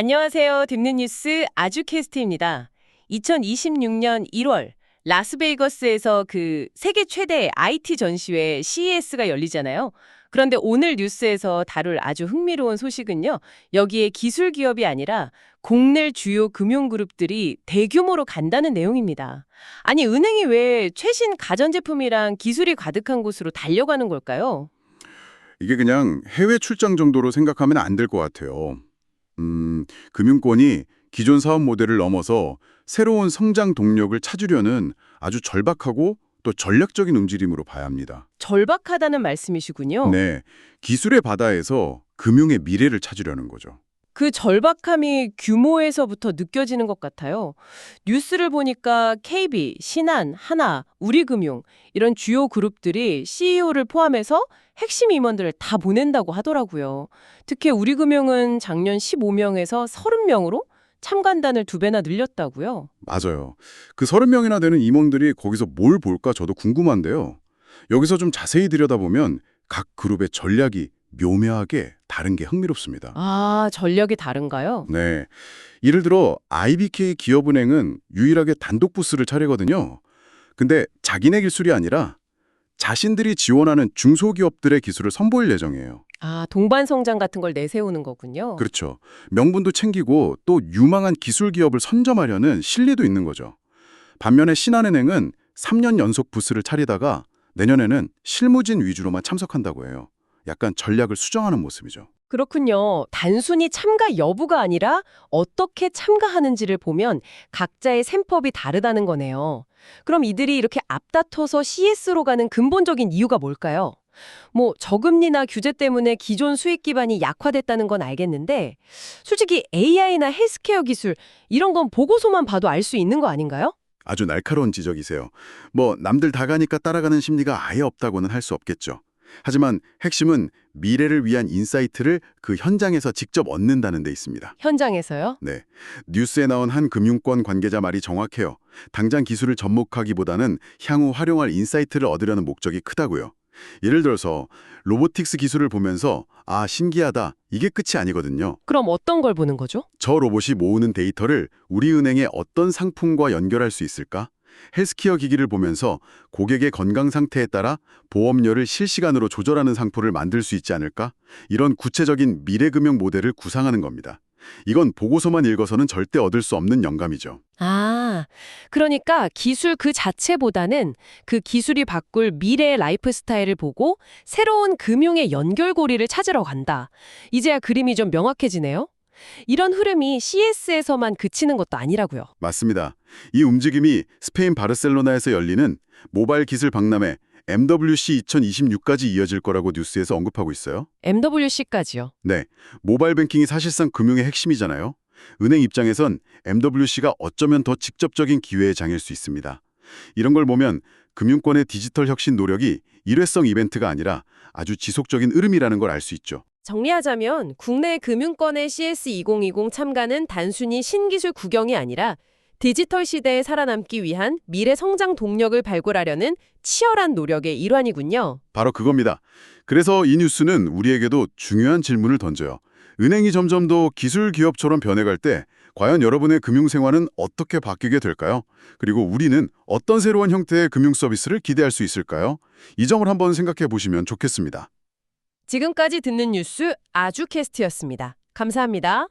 안녕하세요. 듣는 뉴스 아주캐스트입니다. 2026년 1월 라스베이거스에서 그 세계 최대 IT 전시회 CES가 열리잖아요. 그런데 오늘 뉴스에서 다룰 아주 흥미로운 소식은요. 여기에 기술 기업이 아니라 국내 주요 금융 그룹들이 대규모로 간다는 내용입니다. 아니, 은행이 왜 최신 가전제품이랑 기술이 가득한 곳으로 달려가는 걸까요? 이게 그냥 해외 출장 정도로 생각하면 안 될 것 같아요. 음, 금융권이 기존 사업 모델을 넘어서 새로운 성장 동력을 찾으려는 아주 절박하고 또 전략적인 움직임으로 봐야 합니다. 절박하다는 말씀이시군요. 네, 기술의 바다에서 금융의 미래를 찾으려는 거죠. 그 절박함이 규모에서부터 느껴지는 것 같아요. 뉴스를 보니까 KB, 신한, 하나, 우리금융 이런 주요 그룹들이 CEO를 포함해서 핵심 임원들을 다 보낸다고 하더라고요. 특히 우리금융은 작년 15명에서 30명으로 참관단을 두 배나 늘렸다고요. 맞아요. 그 30명이나 되는 임원들이 거기서 뭘 볼까 저도 궁금한데요. 여기서 좀 자세히 들여다보면 각 그룹의 전략이 묘묘하게 다른 게 흥미롭습니다. 아, 전력이 다른가요? 네. 예를 들어 IBK 기업은행은 유일하게 단독 부스를 차리거든요. 근데 자기네 기술이 아니라 자신들이 지원하는 중소기업들의 기술을 선보일 예정이에요. 아, 동반 성장 같은 걸 내세우는 거군요. 그렇죠. 명분도 챙기고 또 유망한 기술 기업을 선점하려는 실리도 있는 거죠. 반면에 신한은행은 3년 연속 부스를 차리다가 내년에는 실무진 위주로만 참석한다고 해요. 약간 전략을 수정하는 모습이죠. 그렇군요. 단순히 참가 여부가 아니라 어떻게 참가하는지를 보면 각자의 셈법이 다르다는 거네요. 그럼 이들이 이렇게 앞다퉈서 CS로 가는 근본적인 이유가 뭘까요? 뭐 저금리나 규제 때문에 기존 수익 기반이 약화됐다는 건 알겠는데 솔직히 AI나 헬스케어 기술 이런 건 보고서만 봐도 알 수 있는 거 아닌가요? 아주 날카로운 지적이세요. 뭐 남들 다 가니까 따라가는 심리가 아예 없다고는 할 수 없겠죠. 하지만 핵심은 미래를 위한 인사이트를 그 현장에서 직접 얻는다는 데 있습니다. 현장에서요? 네. 뉴스에 나온 한 금융권 관계자 말이 정확해요. 당장 기술을 접목하기보다는 향후 활용할 인사이트를 얻으려는 목적이 크다고요. 예를 들어서 로보틱스 기술을 보면서 아 신기하다 이게 끝이 아니거든요. 그럼 어떤 걸 보는 거죠? 저 로봇이 모으는 데이터를 우리 은행의 어떤 상품과 연결할 수 있을까? 헬스케어 기기를 보면서 고객의 건강 상태에 따라 보험료를 실시간으로 조절하는 상품을 만들 수 있지 않을까? 이런 구체적인 미래금융 모델을 구상하는 겁니다. 이건 보고서만 읽어서는 절대 얻을 수 없는 영감이죠. 아, 그러니까 기술 그 자체보다는 그 기술이 바꿀 미래의 라이프 스타일을 보고 새로운 금융의 연결고리를 찾으러 간다. 이제야 그림이 좀 명확해지네요. 이런 흐름이 CS에서만 그치는 것도 아니라고요. 맞습니다. 이 움직임이 스페인 바르셀로나에서 열리는 모바일 기술 박람회 MWC 2026까지 이어질 거라고 뉴스에서 언급하고 있어요. MWC까지요. 네, 모바일 뱅킹이 사실상 금융의 핵심이잖아요. 은행 입장에선 MWC가 어쩌면 더 직접적인 기회의 장일 수 있습니다. 이런 걸 보면 금융권의 디지털 혁신 노력이 일회성 이벤트가 아니라 아주 지속적인 흐름이라는 걸 알 수 있죠. 정리하자면 국내 금융권의 CS2020 참가는 단순히 신기술 구경이 아니라 디지털 시대에 살아남기 위한 미래 성장 동력을 발굴하려는 치열한 노력의 일환이군요. 바로 그겁니다. 그래서 이 뉴스는 우리에게도 중요한 질문을 던져요. 은행이 점점 더 기술 기업처럼 변해갈 때 과연 여러분의 금융 생활은 어떻게 바뀌게 될까요? 그리고 우리는 어떤 새로운 형태의 금융 서비스를 기대할 수 있을까요? 이 점을 한번 생각해 보시면 좋겠습니다. 지금까지 듣는 뉴스 아주캐스트였습니다. 감사합니다.